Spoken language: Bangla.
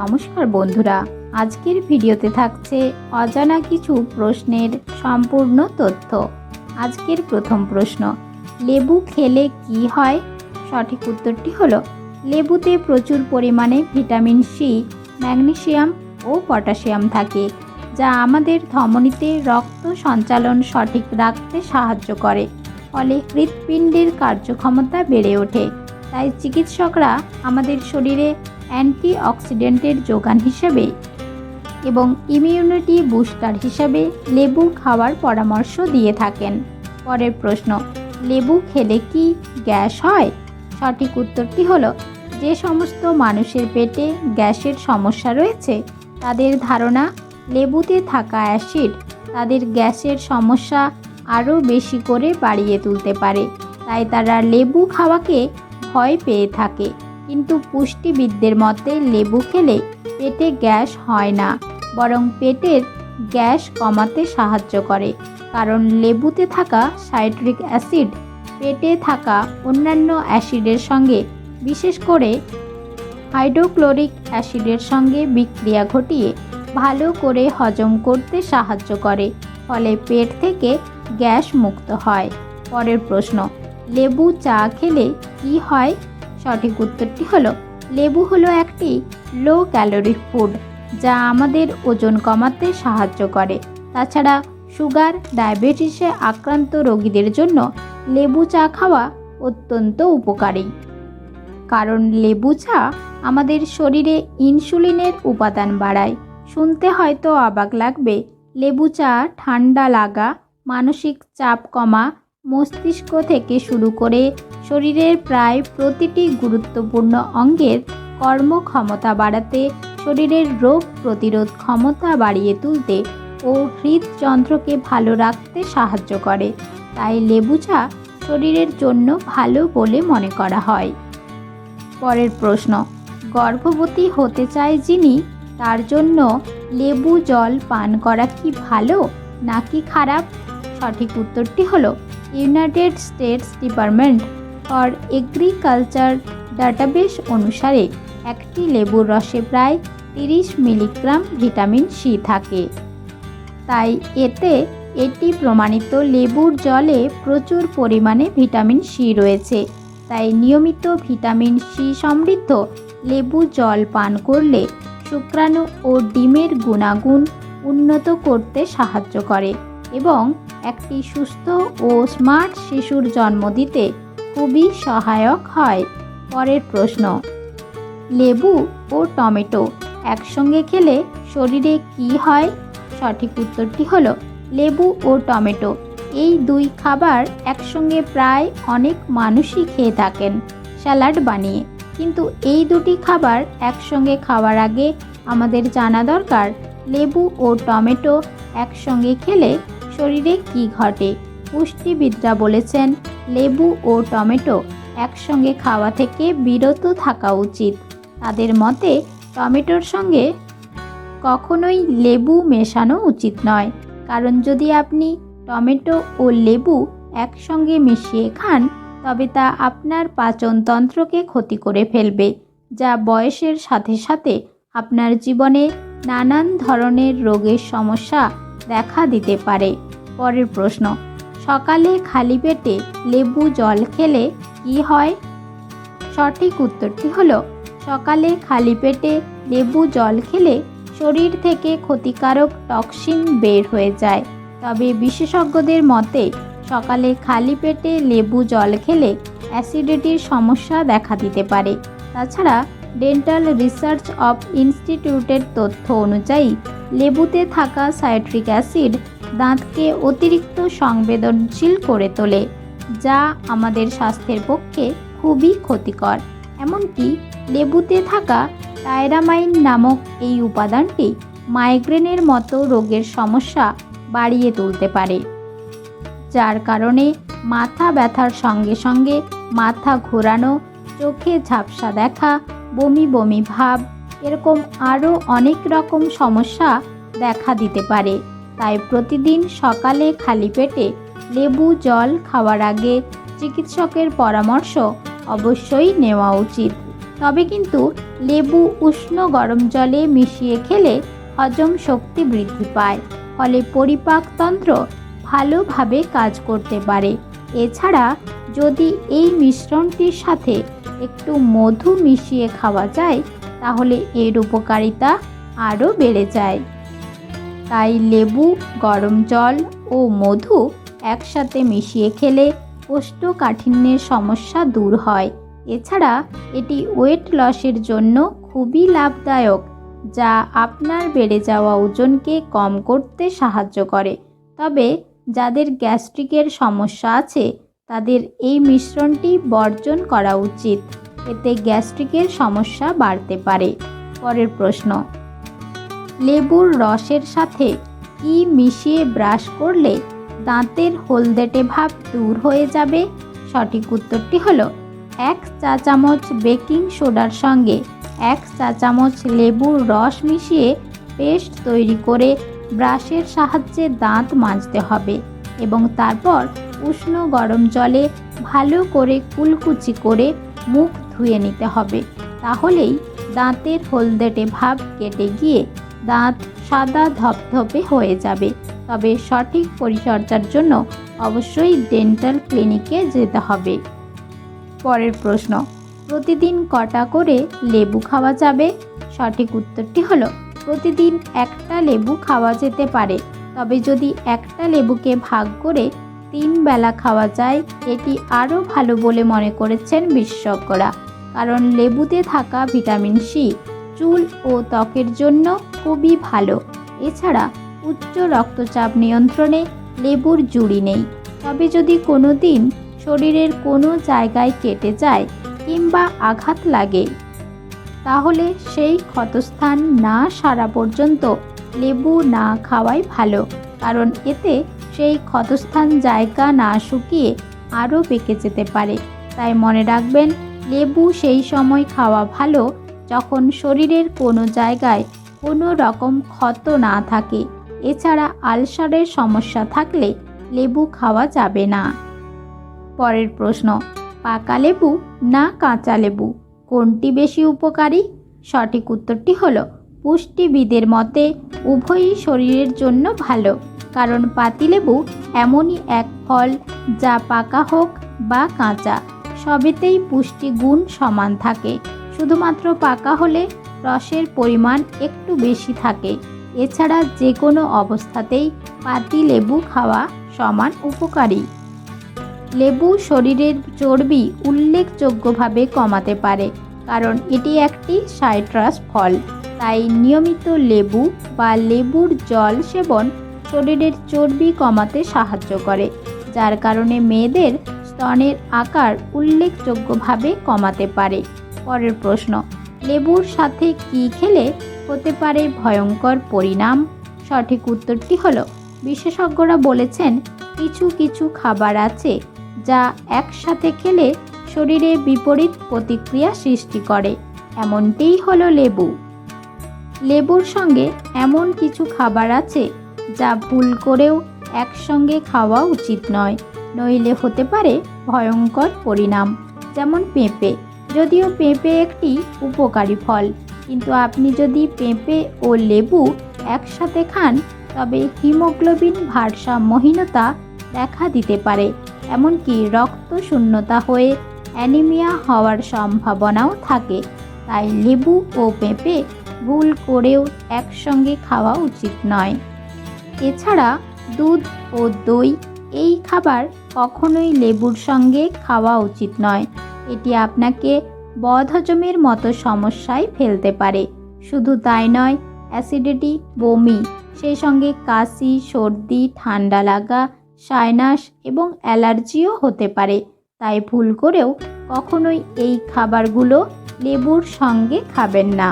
নমস্কার বন্ধুরা, আজকের ভিডিওতে থাকছে অজানা কিছু প্রশ্নের সম্পূর্ণ তথ্য। আজকের প্রথম প্রশ্ন, লেবু খেলে কি হয়? সঠিক উত্তরটি হলো, লেবুতে প্রচুর পরিমাণে ভিটামিন সি, ম্যাগনেসিয়াম ও পটাশিয়াম থাকে, যা আমাদের ধমনীতে রক্ত সঞ্চালন সঠিক রাখতে সাহায্য করে, ফলে হৃৎপিণ্ডের কার্যক্ষমতা বেড়ে ওঠে। তাই চিকিৎসকরা আমাদের শরীরে অ্যান্টি অক্সিডেন্টের যোগান হিসেবে এবং ইমিউনিটি বুস্টার হিসাবে লেবু খাওয়ার পরামর্শ দিয়ে থাকেন। পরের প্রশ্ন, লেবু খেলে কি গ্যাস হয়? সঠিক উত্তরটি হলো, যে সমস্ত মানুষের পেটে গ্যাসের সমস্যা রয়েছে, তাদের ধারণা লেবুতে থাকা অ্যাসিড তাদের গ্যাসের সমস্যা আরও বেশি করে বাড়িয়ে তুলতে পারে। তাই তারা লেবু খাওয়াকে ভয় পেয়ে থাকে। কিন্তু পুষ্টিবিদদের মতে লেবু খেলে পেটে গ্যাস হয় না, বরং পেটের গ্যাস কমাতে সাহায্য করে। কারণ লেবুতে থাকা সাইট্রিক অ্যাসিড পেটে থাকা অন্যান্য অ্যাসিডের সঙ্গে, বিশেষ করে হাইড্রোক্লোরিক অ্যাসিডের সঙ্গে বিক্রিয়া ঘটিয়ে ভালো করে হজম করতে সাহায্য করে, ফলে পেট থেকে গ্যাস মুক্ত হয়। পরের প্রশ্ন, লেবু চা খেলে কি হয়? সঠিক উত্তরটি হলো, লেবু হলো একটি লো ক্যালোরি ফুড যা আমাদের ওজন কমাতে সাহায্য করে। তাছাড়া সুগার, ডায়াবেটিসে আক্রান্ত রোগীদের জন্য লেবু চা খাওয়া অত্যন্ত উপকারী। কারণ লেবু চা আমাদের শরীরে ইনসুলিনের উপাদান বাড়ায়। শুনতে হয়তো অবাক লাগবে, লেবু চা ঠান্ডা লাগা, মানসিক চাপ কমা মস্তিষ্ক থেকে শুরু করে শরীরের প্রায় প্রতিটি গুরুত্বপূর্ণ অঙ্গের কর্মক্ষমতা বাড়াতে, শরীরের রোগ প্রতিরোধ ক্ষমতা বাড়িয়ে তুলতে ও হৃদযন্ত্রকে ভালো রাখতে সাহায্য করে। তাই লেবু চা শরীরের জন্য ভালো বলে মনে করা হয়। পরের প্রশ্ন, গর্ভবতী হতে চায় যিনি, তার জন্য লেবু জল পান করা কি ভালো নাকি খারাপ? সঠিক উত্তরটি হলো United States department for agriculture database অনুসারে একটি লেবুর রসে প্রায় তিরিশ মিলিগ্রাম ভিটামিন সি থাকে। তাই এতে এটি প্রমাণিত লেবুর জলে প্রচুর পরিমাণে ভিটামিন সি রয়েছে। তাই নিয়মিত ভিটামিন সি সমৃদ্ধ লেবু জল পান করলে শুক্রাণু ও ডিমের গুণাগুণ উন্নত করতে সাহায্য করে। এবং একটি সুস্থ ও স্মার্ট শিশুর জন্ম দিতে খুবই সহায়ক হয়। পরের প্রশ্ন, লেবু ও টমেটো একসঙ্গে খেলে শরীরে কি হয়? সঠিক উত্তরটি হলো, লেবু ও টমেটো। এই দুই খাবার একসঙ্গে প্রায় অনেক মানুষই খেয়ে থাকেন স্যালাড বানিয়ে। কিন্তু এই দুটি খাবার একসঙ্গে খাওয়ার আগে আমাদের জানা দরকার, লেবু ও টমেটো একসঙ্গে খেলে শরীরে কি ঘটে? পুষ্টিবিদরা বলেছেন, লেবু ও টমেটো একসঙ্গে খাওয়া থেকে বিরত থাকা উচিত। তাদের মতে, টমেটোর সঙ্গে কখনোই লেবু মেশানো উচিত নয়। কারণ যদি আপনি টমেটো ও লেবু একসঙ্গে মিশিয়ে খান, তবে তা আপনার পাচনতন্ত্রকে ক্ষতি করে ফেলবে, যা বয়সের সাথে সাথে আপনার জীবনে নানান ধরনের রোগের সমস্যা দেখা দিতে পারে। পরের প্রশ্ন, সকালে খালি পেটে লেবু জল খেলে কি হয়? সঠিক উত্তরটি হলো, সকালে খালি পেটে লেবু জল খেলে শরীর থেকে ক্ষতিকারক টক্সিন বের হয়ে যায়। তবে বিশেষজ্ঞদের মতে, সকালে খালি পেটে লেবু জল খেলে অ্যাসিডিটির সমস্যা দেখা দিতে পারে। তাছাড়া ডেন্টাল রিসার্চ অফ ইনস্টিটিউটের তথ্য অনুযায়ী, লেবুতে থাকা সাইট্রিক অ্যাসিড দাঁতকে অতিরিক্ত সংবেদনশীল করে তোলে, যা আমাদের স্বাস্থ্যের পক্ষে খুবই ক্ষতিকর। এমনকি লেবুতে থাকা টায়রামাইন নামক এই উপাদানটি মাইগ্রেনের মতো রোগের সমস্যা বাড়িয়ে তুলতে পারে, যার কারণে মাথা ব্যথার সঙ্গে সঙ্গে মাথা ঘোরানো, চোখে ঝাপসা দেখা বমি বমি ভাব, এরকম আরও অনেক রকম সমস্যা দেখা দিতে পারে। তাই প্রতিদিন সকালে খালি পেটে লেবু, জল খাওয়ার আগে চিকিৎসকের পরামর্শ অবশ্যই নেওয়া উচিত। তবে কিন্তু লেবু উষ্ণ গরম জলে মিশিয়ে খেলে হজম শক্তি বৃদ্ধি পায়, ফলে পরিপাকতন্ত্র ভালোভাবে কাজ করতে পারে। এছাড়া যদি এই মিশ্রণটির সাথে একটু মধু মিশিয়ে খাওয়া যায়, তাহলে এর উপকারিতা আরও বেড়ে যায়। তাই লেবু, গরম জল ও মধু একসাথে মিশিয়ে খেলে কোষ্ঠকাঠিন্যের সমস্যা দূর হয়। এছাড়া এটি ওয়েট লসের জন্য খুবই লাভদায়ক, যা আপনার বেড়ে যাওয়া ওজনকে কম করতে সাহায্য করে। তবে যাদের গ্যাস্ট্রিকের সমস্যা আছে তাদের এই মিশ্রণটি বর্জন করা উচিত। এতে গ্যাস্ট্রিকের সমস্যা বাড়তে পারে। পরের প্রশ্ন, লেবুর রসের সাথে কি মিশিয়ে ব্রাশ করলে দাঁতের হলদেটে ভাব দূর হয়ে যাবে? সঠিক উত্তরটি হলো, এক চা চামচ বেকিং সোডার সঙ্গে এক চা চামচ লেবুর রস মিশিয়ে পেস্ট তৈরি করে ব্রাশের সাহায্যে দাঁত মাজতে হবে এবং তারপর উষ্ণ গরম জলে ভালো করে কুলকুচি করে মুখ ধুয়ে নিতে হবে। তাহলেই দাঁতের হলদেটে ভাব কেটে গিয়ে দাঁত সাদা ধপধপে হয়ে যাবে। তবে সঠিক পরিচর্যার জন্য অবশ্যই ডেন্টাল ক্লিনিকে যেতে হবে। পরের প্রশ্ন, প্রতিদিন কটা করে লেবু খাওয়া যাবে? সঠিক উত্তরটি হলো, প্রতিদিন একটা লেবু খাওয়া যেতে পারে। তবে যদি একটা লেবুকে ভাগ করে তিন বেলা খাওয়া যায়, এটি আরও ভালো বলে মনে করেছেন বিশেষজ্ঞরা। কারণ লেবুতে থাকা ভিটামিন সি, চুল ও ত্বকের জন্য খুবই ভালো। এছাড়া উচ্চ রক্তচাপ নিয়ন্ত্রণে লেবুর জুড়ি নেই। তবে যদি কোনো দিন শরীরের কোনো জায়গায় কেটে যায় কিংবা আঘাত লাগে, তাহলে সেই ক্ষতস্থান না সারা পর্যন্ত লেবু না খাওয়াই ভালো। কারণ এতে সেই ক্ষতস্থান জায়গা না শুকিয়ে আরও পেকে যেতে পারে। তাই মনে রাখবেন, লেবু সেই সময় খাওয়া ভালো যখন শরীরের কোনো জায়গায় কোনো রকম ক্ষত না থাকে। এছাড়া আলসারের সমস্যা থাকলে লেবু খাওয়া যাবে না। পরের প্রশ্ন, পাকা লেবু না কাঁচা লেবু? কোনটি বেশি উপকারী? সঠিক উত্তরটি হলো পুষ্টিবিদের মতে উভয়ই শরীরের জন্য ভালো, কারণ পাতিলেবু এমনই এক ফল যা পাকা হোক বা কাঁচা, সবেতেই পুষ্টিগুণ সমান থাকে। শুধুমাত্র পাকা হলে রসের পরিমাণ একটু বেশি থাকে। এছাড়া যে কোনো অবস্থাতেই পাতি লেবু খাওয়া সমান উপকারী। লেবু শরীরের চর্বি উল্লেখযোগ্যভাবে কমাতে পারে, কারণ এটি একটি সাইট্রাস ফল। তাই নিয়মিত লেবু বা লেবুর জল সেবন শরীরের চর্বি কমাতে সাহায্য করে, যার কারণে মেয়েদের স্তনের আকার উল্লেখযোগ্যভাবে কমাতে পারে। পরের প্রশ্ন, লেবুর সাথে কি খেলে হতে পারে ভয়ঙ্কর পরিণাম? সঠিক উত্তরটি হলো, বিশেষজ্ঞরা বলেছেন কিছু কিছু খাবার আছে যা একসাথে খেলে শরীরে বিপরীত প্রতিক্রিয়া সৃষ্টি করে, এমনটিই হলো লেবু। লেবুর সঙ্গে এমন কিছু খাবার আছে যা ভুল করেও একসঙ্গে খাওয়া উচিত নয়। নইলে হতে পারে ভয়ঙ্কর পরিণাম, যেমন পেঁপে। যদিও পেঁপে একটি উপকারী ফল, কিন্তু আপনি যদি পেঁপে ও লেবু একসাথে খান, তবে হিমোগ্লোবিন ভারসাম্যহীনতা দেখা দিতে পারে, এমনকি রক্ত শূন্যতা হয়ে অ্যানিমিয়া হওয়ার সম্ভাবনাও থাকে। তাই লেবু ও পেঁপে ভুল করেও একসঙ্গে খাওয়া উচিত নয়। এছাড়া দুধ ও দই এই খাবার কখনোই লেবুর সঙ্গে খাওয়া উচিত নয়। এটি আপনাকে বদহজমের মতো সমস্যায় ফেলতে পারে। শুধু তাই নয়, অ্যাসিডিটি, বমি, সেই সঙ্গে কাশি, সর্দি, ঠান্ডা লাগা, সাইনাস এবং অ্যালার্জিও হতে পারে। তাই ভুল করেও কখনোই এই খাবারগুলো লেবুর সঙ্গে খাবেন না।